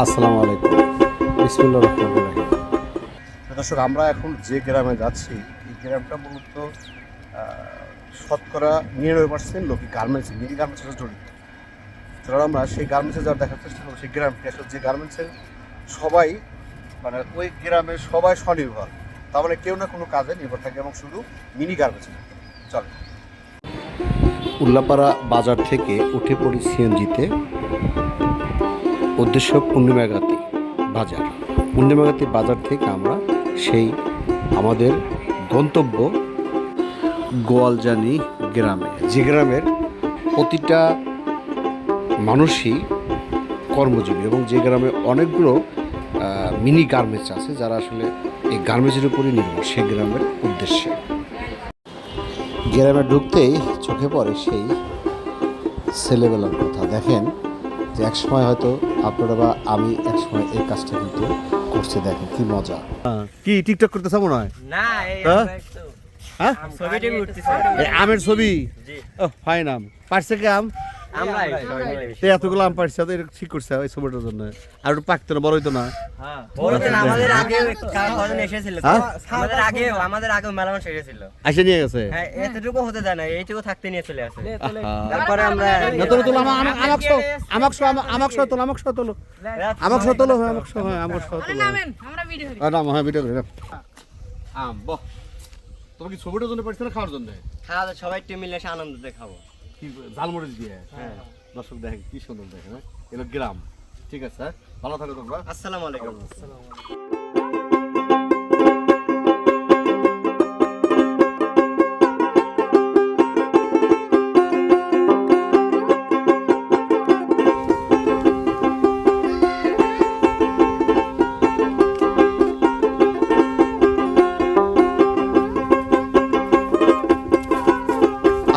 আসসালামু আলাইকুম। রহমান রাহিম। দর্শক আমরা এখন যে গ্রামে যাচ্ছি এই গ্রামটা মূলত শতকরা নিরানব্বই পার্সেন্ট লোকই গার্মেন্টস মিনি গার্মেন্টসের সাথে জড়িত। সুতরাং আমরা সেই গার্মেন্টসে যাওয়ার দেখার চেষ্টা করব সেই গ্রামটি। আসলে যে গার্মেন্টসের সবাই মানে ওই গ্রামের সবাই স্বনির্ভর। তার মানে কেউ না কোনো কাজে নির্ভর থাকে এবং শুধু মিনি গার্মেন্টস চলে। উল্লাপাড়া বাজার থেকে উঠে পড়ি সিএনজিতে উদ্দেশ্য পূর্ণিমাগাতি বাজার। পূর্ণিমাগাতি বাজার থেকে আমরা সেই আমাদের গন্তব্য গোয়ালজানি গ্রামে। যে গ্রামের প্রতিটা মানুষই কর্মজীবী এবং যে গ্রামে অনেকগুলো মিনি গার্মেন্টস আছে যারা আসলে এই গার্মেন্টসের উপরই নির্ভর সেই গ্রামের উদ্দেশ্যে। গ্রামে ঢুকতেই চোখে পড়ে সেই ছেলেবেলার কথা। দেখেন যে একসময় হয়তো আপনারা বা আমি এক সময় এই কাজটা কিন্তু করছে দেখেন কি মজা। কি টিকটক করতেছ মনে হয়? না হ্যাঁ? হ্যাঁ? আমের ছবি? ও ফাইন আম। পারছে কি আম? তো এতগুলো আম পারছে তো ঠিক করছে ওই ছবিটার জন্য। আর একটু পাকতো না বড় হইতো না। আমাদের আগে এসেছিল? আমাদের আগে আমাদের আগে মেলা মানুষ এসেছিল। আসে নিয়ে গেছে? এতটুকু হতে দেয় না এইটুকু থাকতে নিয়ে চলে আসে। তারপরে আমরা নতুন নতুন আমাক আমাক আমাক সহ আমাক সহ তোলো আমাক সহ তোলো। আমাক সহ তোলো আমাক সহ হ্যাঁ আমাক সহ তোলো। আমরা ভিডিও করি আর হ্যাঁ ভিডিও করে আম বাহ। তোমার কি ছবিটার জন্য পারছে না খাওয়ার জন্য? খাওয়া সবাই টিম মিলে এসে আনন্দতে খাব কি ঝালমরিচ দিয়ে? হ্যাঁ। দর্শক দেখেন কি সুন্দর দেখেন হ্যাঁ? এটা গ্রাম। ঠিক আছে হ্যাঁ? ভালো থাকো তোমরা। আসসালামু আলাইকুম।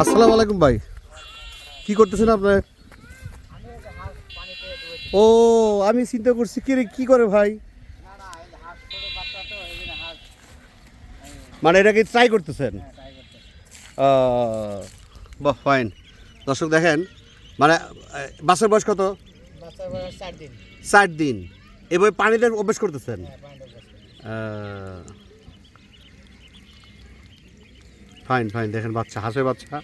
আসসালামু আলাইকুম ভাই। কি করতেছেন আপনার? ও আমি চিন্তা করছি কি কি করে ভাই? মানে এটাকে ট্রাই করতেছেন? বাহ ফাইন দর্শক দেখেন মানে বাসের বয়স কত? চার দিন। এভাবে পানিতে অভ্যেস করতেছেন? ফাইন ফাইন দেখেন বাচ্চা হাসে বাচ্চা।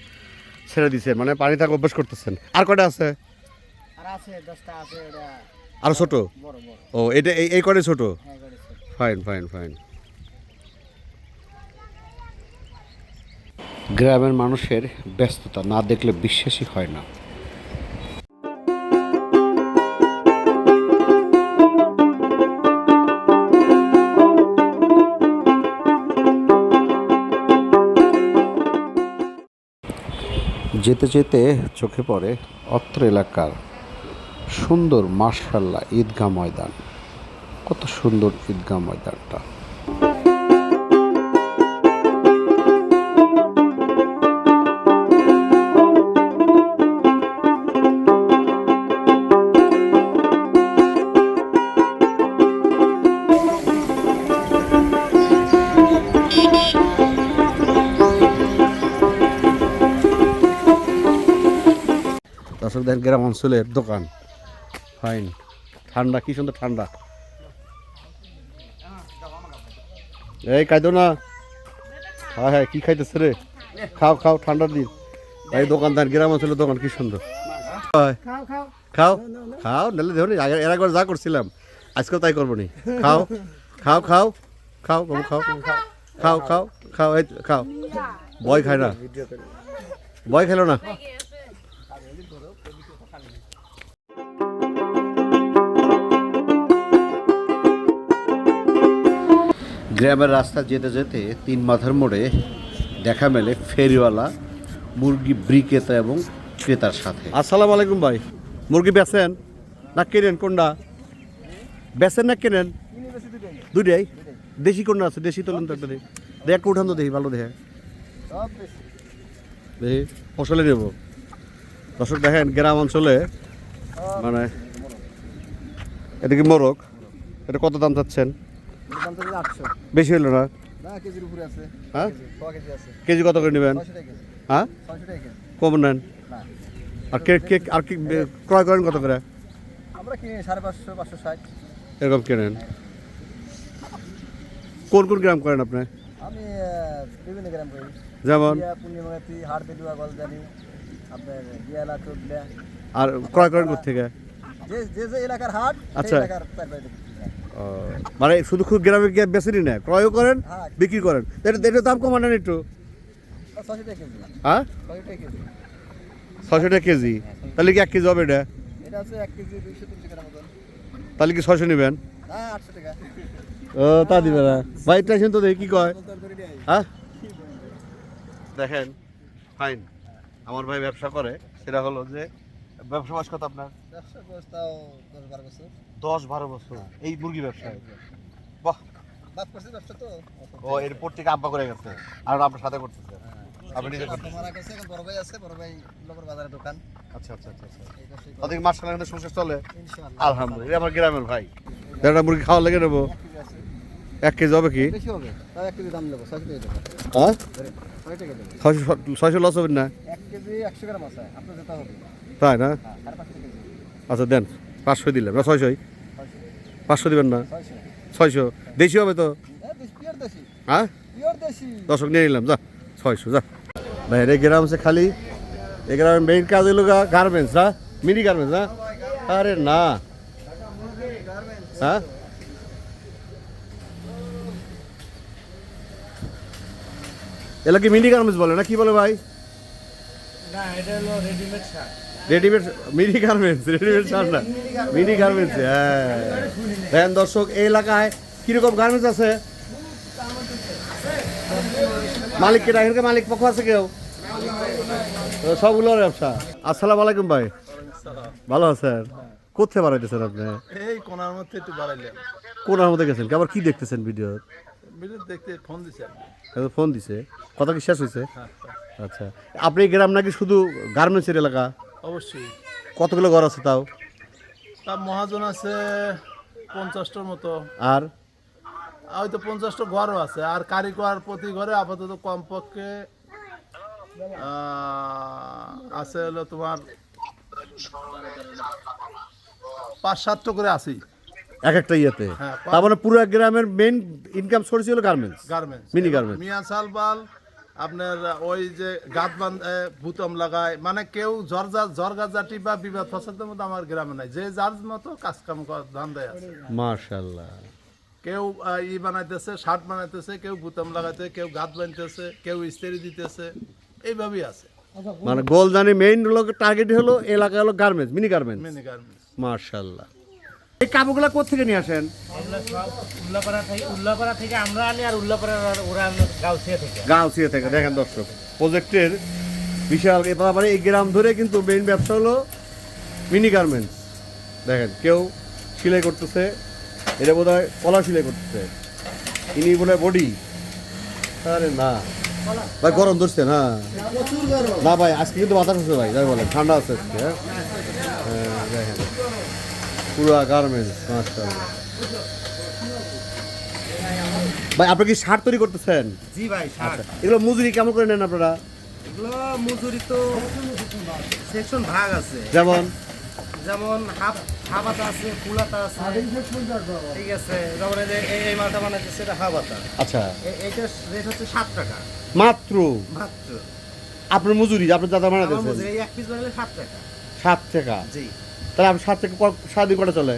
ছেড়ে দিচ্ছেন মানে পানি থাকা অভ্যাস করতেছেন। আর কটা আছে? আর আছে দশটা আছে এটা আরও ছোট? বড় বড়। ও এটা এই এই কটাই ছোট? হ্যাঁ ফাইন ফাইন ফাইন গ্রামের মানুষের ব্যস্ততা না দেখলে বিশ্বাসই হয় না। যেতে যেতে চোখে পড়ে অত্র এলাকার সুন্দর মার্শাল্লাহ ঈদগাহ ময়দান। কত সুন্দর ঈদগাহ ময়দানটা। গ্রাম অঞ্চলের দোকান ফাইন ঠান্ডা কি সুন্দর ঠান্ডা এই খাইতো না হ্যাঁ হ্যাঁ কি খাইতেছে রে খাও খাও ঠান্ডার দিন এই দোকানদার গ্রাম অঞ্চলের দোকান কি সুন্দর হয়। খাও খাও খাও খাও নাহলে দেখো নি আগে- এর একবার যা করছিলাম আজকেও তাই করব নি খাও খাও খাও খাও বাবু খাও খাও খাও খাও এই খাও বয় খায় না বয় খেলো না গ্রামের রাস্তা যেতে যেতে তিন মাথার মোড়ে দেখা মেলে ফেরিওয়ালা, মুরগি বিক্রেতা এবং ক্রেতার সাথে। আসসালামু আলাইকুম ভাই। মুরগি বেচেন না কেনেন, কোনটা? বেচেন না কেনেন? দুইটাই। দেশি কোনটা আছে? দেশি তোলেন তো একটা দেখ উঠান তো দেখি, ভালো দেখে। দেখি, ফসলে নেব দর্শক, দেখেন, গ্রাম অঞ্চলে মানে এটা কি মোরগ? এটা কত দাম চাচ্ছেন? বেশি হলো না? হ্যাঁ? কেজি আছে। কেজি কত করে নেবেন? হ্যাঁ? কম নেন। আর কে কে আর কি ক্রয় করেন কত করে? আমরা কিনি সাড়ে পাঁচশো পাঁচশো ষাট। এরকম কেনেন। কোন কোন গ্রাম করেন আপনি? আমি বিভিন্ন গ্রাম করি। যেমন? পূর্ণিমাতি হাট বেলুয়া গলদানি আপনার চোদ্দা আর ক্রয় করেন থেকে যে যে এলাকার হাট আচ্ছা। এলাকার। মানে শুধু খুব গ্রামে গিয়ে বেশি না ক্রয়ও করেন হ্যাঁ। বিক্রি করেন। এটা দাম কমান না একটু? ছশো টাকা কেজি। হ্যাঁ? ছশো টাকা কেজি। টাকা কেজি? তাহলে কি এক কেজি হবে এটা? তাহলে কি ছশো নেবেন? হ্যাঁ ও তা দিবে না। ভাই টেনশন তো দেখি কি কয়? হ্যাঁ? দেখেন ফাইন। আমার ভাই ব্যবসা করে সেটা হলো যে ব্যবসা মাস কত আপনার? ব্যবসা দশ বারো বছর এই মুরগি ব্যবসায়। বাহ। ও এরপর থেকে আব্বা করে গেছে। আর আপনার সাথে করতেছে। আপনি বড় ভাই আছে বড় ভাই লোকের বাজারে দোকান। আচ্ছা আচ্ছা আচ্ছা আচ্ছা। ওদিকে মাস সংসার চলে? আলহামদুলিল্লাহ। আমার গ্রামের ভাই। দেড়টা মুরগি খাওয়া লেগে নেব। এক কেজি হবে কি? হবে। এক কেজি দাম নেব। ছয়শো হ্যাঁ? লস হবে না? তাই না? হ্যাঁ আচ্ছা দেন। পাঁচশো দিলাম না ছয়শোই? ছয়শো পাঁচশো দিবেন না? ছয়শো। দেশি হবে তো? হ্যাঁ? হ্যাঁ দর্শক, নিয়ে নিলাম, যা, ছয়শো, যা। ভাই এই গ্রাম আছে খালি এই গ্রামের মেইন কাজ হলো গার্মেন্টস না মিনি গার্মেন্টস না আরে না। হ্যাঁ? এলা কি মিনি গার্মেন্টস বলে, না কি বলে ভাই? Readymade mini garments readymade shirt না? মিনি গার্মেন্টস হ্যাঁ দেখেন দর্শক এই এলাকায় কীরকম গার্মেন্টস আছে? মালিক কেটা এখানকার মালিক পক্ষ আছে কেউ? সবগুলোর ব্যবসা। আসসালামু আলাইকুম ভাই। ভালো আছেন? কোথায় বাড়াইতেছেন আপনি? এই কোনার মধ্যে একটু বাড়াইলাম। কোনার মধ্যে গেছেন আবার কি দেখতেছেন ভিডিও ভিডিও দেখতে ফোন দিছে ফোন দিছে। কথা কি শেষ হয়েছে আচ্ছা। আপনি গ্রাম নাকি শুধু গার্মেন্টসের এলাকা? অবশ্যই। কতগুলো ঘর আছে তাও? তা মহাজন আছে পঞ্চাশটার মতো। আর? হয়তো পঞ্চাশটা ঘরও আছে। আর কারিগর প্রতি ঘরে আপাতত কমপক্ষে আছে হলো তোমার পাঁচ সাতটা করে আছি। এক একটা ইয়েতে? হ্যাঁ, তার মানে পুরো গ্রামের মেইন ইনকাম সোর্স হলো গার্মেন্টস গার্মেন্টস Mini garments। মিয়া সালবাল আপনার ওই যে গাত বান বুতম লাগায়। মানে কেউ জর্জা জর্গাজাটি বা বিবাদ ফসলের মতো আমার গ্রামে নাই। যে যার মতো কাজ কাম ধান্দায় আছে। মার্শাল্লাহ কেউ ই বানাইতেছে শার্ট বানাইতেছে কেউ বুতাম লাগাইতেছে কেউ গাত বানাইতেছে কেউ ইস্ত্রি দিতেছে এইভাবেই আছে। মানে গোল জানি মেইন হলো টার্গেট হলো এলাকা হলো garments mini garments mini garments মার্শাল্লাহ এই কাপড়গুলো কোথেকে নিয়ে আসেন? উল্লাপাড়া থেকে দেখেন দর্শক প্রজেক্টের বিশাল এই গ্রাম ধরে কিন্তু মেইন ব্যবসা হলো মিনি গার্মেন্টস দেখেন কেউ সেলাই করতেছে এটা বোধ হয় কলা সেলাই করতেছে। ইনি বোধ বডি। আরে না। ভাই গরম ধরছে না না ভাই আজকে কিন্তু বাতাস আছে ভাই যাই বলেন ঠান্ডা আছে আজকে হ্যাঁ হ্যাঁ, পুরো গার্মেন্টস মাশাআল্লাহ। ভাই কি শার্ট তৈরি করতেছেন? জি ভাই শার্ট এগুলো মজুরি কেমন করে নেন আপনারা? এগুলো মজুরি তো সেকশন ভাগ আছে। যেমন? যেমন হাফ আছে আছে। ঠিক আছে যেমন এই যে এই- মালটা বানাচ্ছে সেটা হাফাতা আচ্ছা। এইটার রেট হচ্ছে সাত টাকা। মাত্র? মাত্র। আপনার মজুরি আপনি দাদা বানাতেছেন মজুরি এক পিস বানালে সাত টাকা। সাত টাকা। জি। তাহলে আপনি সাত থেকে সারাদিন কটা চলে।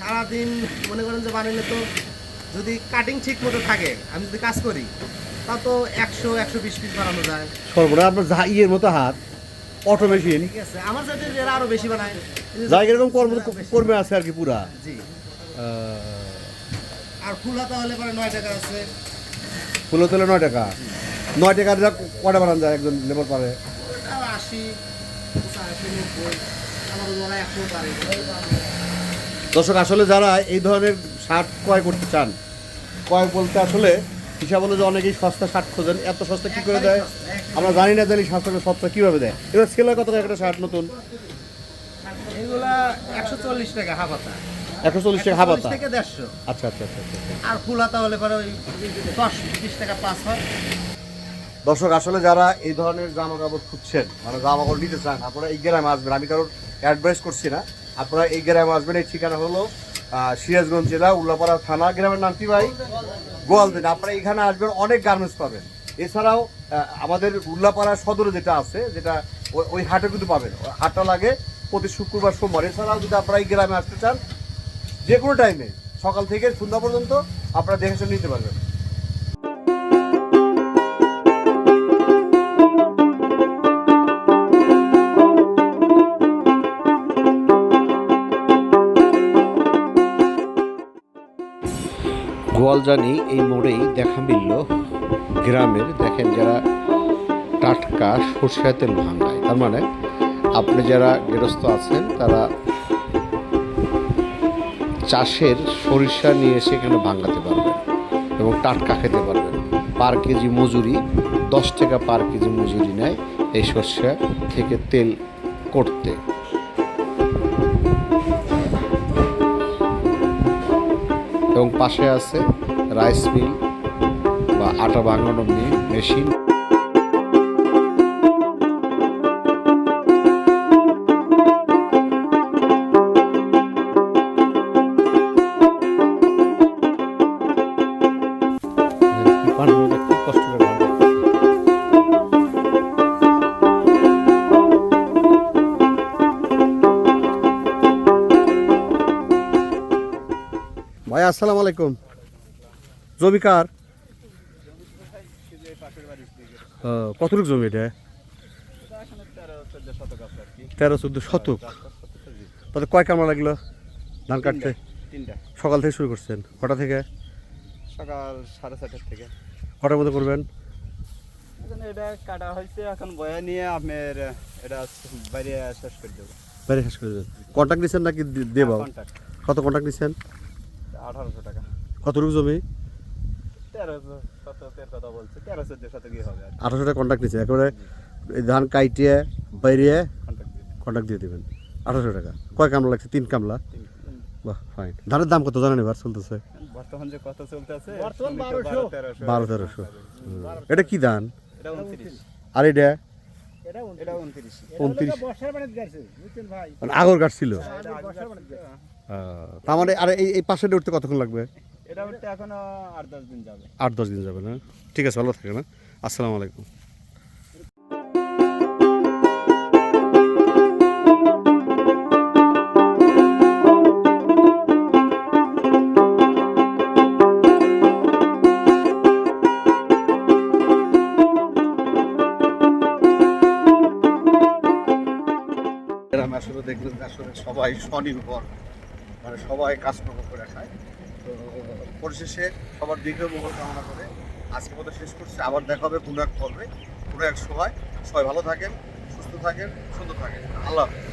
সারাদিন মনে করেন যে বানালে তো যদি কাটিং ঠিক মতো থাকে আমি যদি কাজ করি তা তো একশো একশো বিশ পিস বানানো যায়। সর্বদা আপনার যা ইয়ের মতো হাত অটো মেশিন ঠিক আছে আমার সাথে এরা আরও বেশি বানায় যাই এরকম কর্ম কর্মে আছে আর কি পুরা। জি। আর ফুল হাতা হলে পরে নয় টাকা আছে। ফুল ফুলো তোলে নয় টাকা। নয় টাকা কটা বানান যায় একজন লেবার পারে? তাও আশি নব্বই। দর্শক আসলে যারা এই ধরনের শার্ট ক্রয় করতে চান ক্রয় বলতে আসলে হিসাব হলো যে অনেকেই সস্তা শার্ট খোঁজেন। এত সস্তা কি করে দেয়? আমরা জানি না জানি সস্তা সস্তা কীভাবে দেয়। এবার সেলাই কত টাকা একটা শার্ট নতুন? একশো চল্লিশ টাকা হাফ একশো চল্লিশ টাকা হাবাতা থেকে দেড়শো। আচ্ছা আচ্ছা আচ্ছা আচ্ছা। আচ্ছা। আর ফুল হাতা হলে পরে ওই দশ বিশ টাকা পাঁচ হয়। দর্শক, আসলে যারা এই ধরনের জামা কাপড় খুঁজছেন মানে জামা কাপড় নিতে চান, আপনারা এই গ্রামে আসবেন। আমি কারোর অ্যাডভাইস করছি না। আপনারা এই গ্রামে আসবেন। এই ঠিকানা হলো সিরাজগঞ্জ জেলা, উল্লাপাড়া থানা। গ্রামের নাম কি ভাই? গোয়ালদিন। আপনারা এখানে আসবেন, অনেক গার্মেন্টস পাবেন। এছাড়াও আমাদের উল্লাপাড়া সদরে যেটা আছে, যেটা ওই- হাটে কিন্তু পাবেন। হাটটা লাগে প্রতি শুক্রবার, সোমবার। এছাড়াও যদি আপনারা এই গ্রামে আসতে চান, যে কোনো টাইমে সকাল থেকে সন্ধ্যা পর্যন্ত আপনারা দেখে শুনে নিতে পারবেন। গোয়ালজানি এই মোড়েই দেখা মিলল গ্রামের, দেখেন যারা টাটকা সরষের তেল ভাঙায়। তার মানে আপনি যারা গৃহস্থ আছেন, তারা চাষের সরিষা নিয়ে এসে এখানে ভাঙাতে পারবেন এবং টাটকা খেতে পারবেন। পার কেজি মজুরি, দশ টাকা পার কেজি মজুরি নেয় এই সর্ষে থেকে তেল করতে। এবং পাশে আছে রাইস মিল বা আটা ভাঙানো মেশিন। কষ্ট ভাই আসসালাম আলাইকুম। জমি কার? কতটুক জমি এটা? তেরো চোদ্দ শতক। তাতে কয় কামড়া লাগল ধান কাটতে? তিনটা। সকাল থেকে শুরু করছেন কটা থেকে? সকাল সাড়ে ছটার থেকে। কটার মধ্যে করবেন? এটা কাটা হয়েছে এখন বয়া নিয়ে আপনার এটা বাইরে শেষ করে দেবো। বাইরে শেষ করে দেবেন। কন্ট্যাক্ট দিচ্ছেন নাকি দেব কত কন্ট্যাক্ট দিচ্ছেন আঠারোশো টাকা। কতটুকু জমি? আঠারোশো টাকা কন্ট্যাক্ট দিচ্ছে একেবারে এই ধান কাইটিয়ে বাইরে কন্ট্যাক্ট দিতে কন্ট্যাক্ট দিয়ে দেবেন। আঠারোশো টাকা। কয় কামলা লাগছে? তিন কামলা? বাহ ফাইন ধানের দাম কত জানেন এবার? চলতেছে। বর্তমান যে কত চলতেছে বর্তমান তুমি তো 1200 তেরোশো। বারো তেরোশো। এটা কি ধান? আর এটা? এটা এটা উনত্রিশ। মানে আগর গাছ। তার মানে আর এই এই পাশেটা উঠতে কতক্ষণ লাগবে? এটা উঠতে এখনও আট দশ দিন যাবে। আট দশ দিন যাবে না? ঠিক আছে ভালো থাকে না আসসালামু আলাইকুম। আসলে দেখবেন যে আসলে সবাই স্বনির্ভর। মানে সবাই কাজকর্ম করে খায় তো পরিশেষে সবার দীর্ঘ মঙ্গল কামনা করে আজকে মতো শেষ করছে। আবার দেখা হবে কোনো এক পর্বে কোনো এক সময়। সবাই ভালো থাকেন, সুস্থ থাকেন, সুন্দর থাকেন। আল্লাহ হাফেজ।